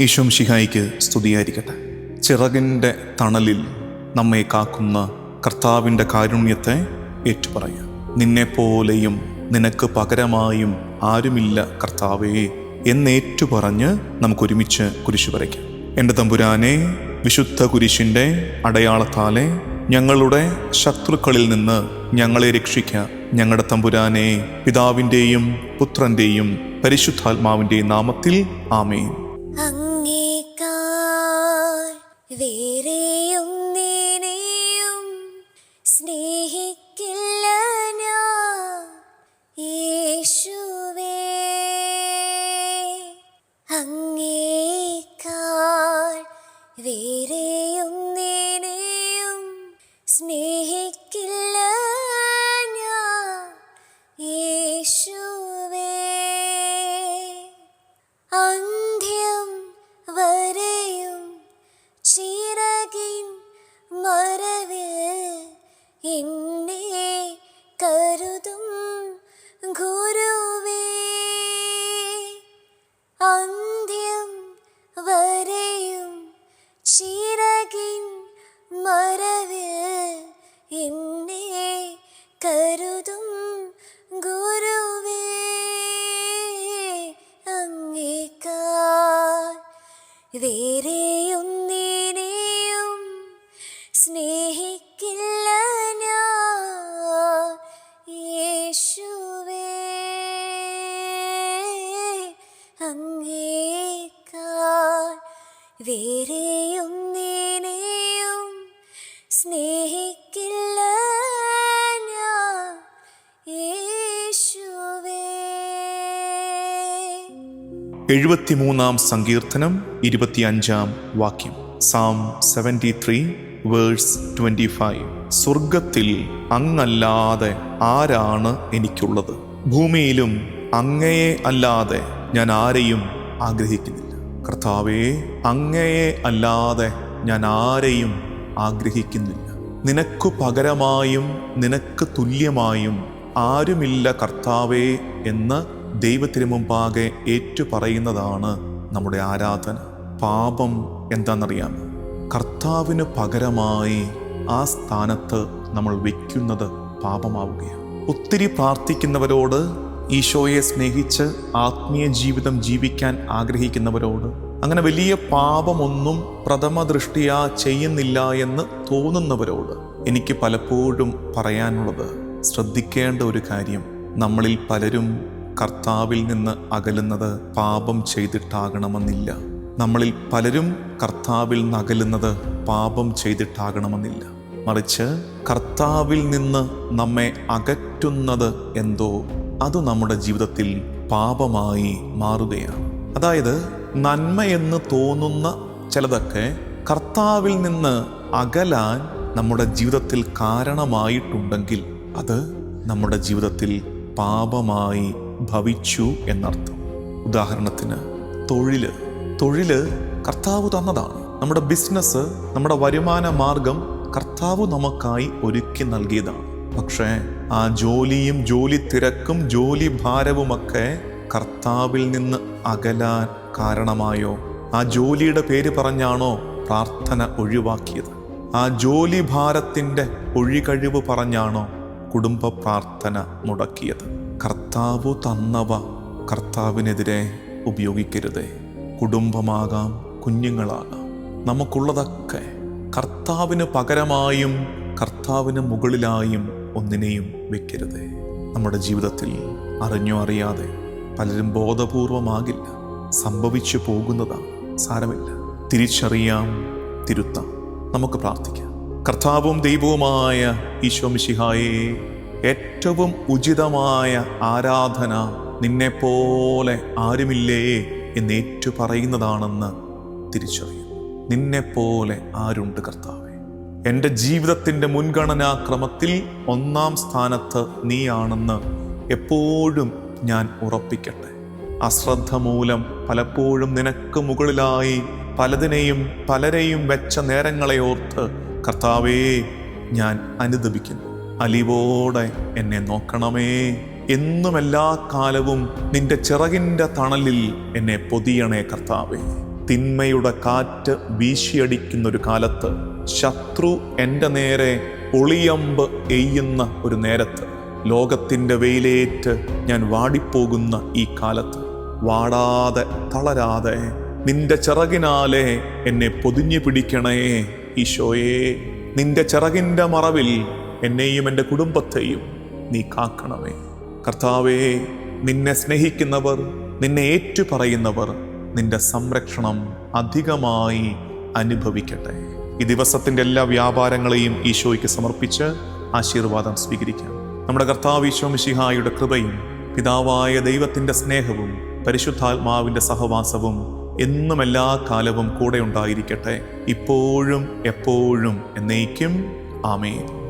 ഈശോം ഷിഹായിക്ക് സ്തുതിയായിരിക്കട്ടെ. ചിറകിന്റെ തണലിൽ നമ്മെ കാക്കുന്ന കർത്താവിന്റെ കാരുണ്യത്തെ ഏറ്റുപറയാം. നിന്നെപ്പോലെയും നിനക്ക് പകരമായും ആരുമില്ല കർത്താവേ എന്നേറ്റുപറഞ്ഞ് നമുക്കൊരുമിച്ച് കുരിശു വരയ്ക്കാം. എന്റെ തമ്പുരാനെ വിശുദ്ധ കുരിശിന്റെ അടയാളത്താലെ ഞങ്ങളുടെ ശത്രുക്കളിൽ നിന്ന് ഞങ്ങളെ രക്ഷിക്കുക ഞങ്ങളുടെ തമ്പുരാനെ പിതാവിന്റെയും പുത്രന്റെയും പരിശുദ്ധാത്മാവിന്റെയും നാമത്തിൽ ആമേൻ. കരുതും ഗുരുവേ. അന്ത്യം വരെയും ചിറകിൻ മറവിൽ എന്നെ കരുതും ഗുരുവേ. അങ്ങേക്കാൾ വേറെയൊന്നിനെയും വേറെയൊന്നിനെയും സ്നേഹിക്കില്ല എഴുപത്തിമൂന്നാം സങ്കീർത്തനം ഇരുപത്തിയഞ്ചാം വാക്യം. Psalm seventy three verse twenty five സ്വർഗത്തിൽ അങ്ങല്ലാതെ ആരാണ് എനിക്കുള്ളത്? ഭൂമിയിലും അങ്ങയെ അല്ലാതെ ഞാൻ ആരെയും ആഗ്രഹിക്കുന്നില്ല. കർത്താവേ അങ്ങയെ അല്ലാതെ ഞാൻ ആരെയും ആഗ്രഹിക്കുന്നില്ല. നിനക്കു പകരമായും നിനക്ക് തുല്യമായും ആരുമില്ല കർത്താവേ എന്ന് ദൈവത്തിന് മുമ്പാകെ ഏറ്റുപറയുന്നതാണ് നമ്മുടെ ആരാധന. പാപം എന്താണെന്നറിയാം കർത്താവിന് പകരമായി ആ സ്ഥാനത്ത് നമ്മൾ വയ്ക്കുന്നത് പാപമാവുകയാണ്. ഒത്തിരി പ്രാർത്ഥിക്കുന്നവരോട് ഈശോയെ സ്നേഹിച്ച് ആത്മീയ ജീവിതം ജീവിക്കാൻ ആഗ്രഹിക്കുന്നവരോട് അങ്ങനെ വലിയ പാപമൊന്നും പ്രഥമ ദൃഷ്ടിയാ ചെയ്യുന്നില്ല എന്ന് തോന്നുന്നവരോട് എനിക്ക് പലപ്പോഴും പറയാനുള്ളത് ശ്രദ്ധിക്കേണ്ട ഒരു കാര്യം നമ്മളിൽ പലരും കർത്താവിൽ നിന്ന് അകലുന്നത് പാപം ചെയ്തിട്ടാകണമെന്നില്ല. നമ്മളിൽ പലരും കർത്താവിൽ നിന്ന് അകലുന്നത് പാപം ചെയ്തിട്ടാകണമെന്നില്ല. മറിച്ച് കർത്താവിൽ നിന്ന് നമ്മെ അകറ്റുന്നത് എന്തോ അത് നമ്മുടെ ജീവിതത്തിൽ പാപമായി മാറുകയാണ്. അതായത് നന്മയെന്ന് തോന്നുന്ന ചിലതൊക്കെ കർത്താവിൽ നിന്ന് അകലാൻ നമ്മുടെ ജീവിതത്തിൽ കാരണമായിട്ടുണ്ടെങ്കിൽ അത് നമ്മുടെ ജീവിതത്തിൽ പാപമായി ഭവിച്ചു എന്നർത്ഥം. ഉദാഹരണത്തിന് തൊഴിൽ തൊഴിൽ കർത്താവ് തന്നതാണ്. നമ്മുടെ ബിസിനസ് നമ്മുടെ വരുമാന മാർഗം കർത്താവ് നമുക്കായി ഒരുക്കി നൽകിയതാണ്. പക്ഷേ ആ ജോലിയും ജോലി തിരക്കും ജോലി ഭാരവുമൊക്കെ കർത്താവിൽ നിന്ന് അകലാൻ കാരണമായോ? ആ ജോലിയുടെ പേര് പറഞ്ഞാണോ പ്രാർത്ഥന ഒഴിവാക്കിയത്? ആ ജോലി ഭാരത്തിന്റെ ഒഴികഴിവ് പറഞ്ഞാണോ കുടുംബ പ്രാർത്ഥന മുടക്കിയത്? കർത്താവ് തന്നവ കർത്താവിനെതിരെ ഉപയോഗിക്കരുതേ. കുടുംബമാകാം കുഞ്ഞുങ്ങളാകാം. നമുക്കുള്ളതൊക്കെ കർത്താവിന് പകരമായും കർത്താവിന് മുകളിലായും ഒന്നിനെയും വെക്കരുത്. നമ്മുടെ ജീവിതത്തിൽ അറിഞ്ഞോ അറിയാതെ പലരും ബോധപൂർവമാകില്ല. സംഭവിച്ചു പോകുന്നതാണ് സാരമില്ല. തിരിച്ചറിയാം തിരുത്താം. നമുക്ക് പ്രാർത്ഥിക്കാം. കർത്താവും ദൈവവുമായ ഈശോ മിശിഹായേ ഏറ്റവും ഉചിതമായ ആരാധന നിന്നെപ്പോലെ ആരുമില്ലേ എന്ന് ഏറ്റു പറയുന്നതാണെന്ന് തിരിച്ചറിയും. നിന്നെപ്പോലെ ആരുണ്ട് കർത്താവെ? എന്റെ ജീവിതത്തിന്റെ മുൻഗണനാക്രമത്തിൽ ഒന്നാം സ്ഥാനത്ത് നീയാണെന്ന് എപ്പോഴും ഞാൻ ഉറപ്പിക്കട്ടെ. അശ്രദ്ധ മൂലം പലപ്പോഴും നിനക്ക് മുകളിലായി പലതിനെയും പലരെയും വെച്ച നേരങ്ങളെ ഓർത്ത് കർത്താവേ ഞാൻ അനുദപിക്കുന്നു. അലിവോടെ എന്നെ നോക്കണമേ. എന്നും എല്ലാ കാലവും നിന്റെ ചിറകിന്റെ തണലിൽ എന്നെ പൊതിയണേ കർത്താവേ. തിന്മയുടെ കാറ്റ് വീശിയടിക്കുന്നൊരു കാലത്ത് ശത്രു എന്റെ നേരെ ഒളിയമ്പ് എയ്യുന്ന ഒരു നേരത്ത് ലോകത്തിന്റെ വെയിലേറ്റ് ഞാൻ വാടിപ്പോകുന്ന ഈ കാലത്ത്. വാടാതെ തളരാതെ നിന്റെ ചിറകിനാലെ എന്നെ പൊതിഞ്ഞു പിടിക്കണേ ഈശോയെ. നിന്റെ ചിറകിന്റെ മറവിൽ എന്നെയും എന്റെ കുടുംബത്തെയും നീ കാക്കണമേ. കർത്താവേ നിന്നെ സ്നേഹിക്കുന്നവർ നിന്നെ ഏറ്റുപറയുന്നവർ നിന്റെ സംരക്ഷണം അധികമായി അനുഭവിക്കട്ടെ. ഈ ദിവസത്തിന്റെ എല്ലാ വ്യാപാരങ്ങളെയും ഈശോയ്ക്ക് സമർപ്പിച്ച് ആശീർവാദം സ്വീകരിക്കാം. നമ്മുടെ കർത്താവ് ഈശോ മിശിഹായുടെ കൃപയും പിതാവായ ദൈവത്തിന്റെ സ്നേഹവും പരിശുദ്ധാത്മാവിന്റെ സഹവാസവും എന്നും എല്ലാ കാലവും കൂടെ ഉണ്ടായിരിക്കട്ടെ. ഇപ്പോഴും എപ്പോഴും എന്നേക്കും. ആമേൻ.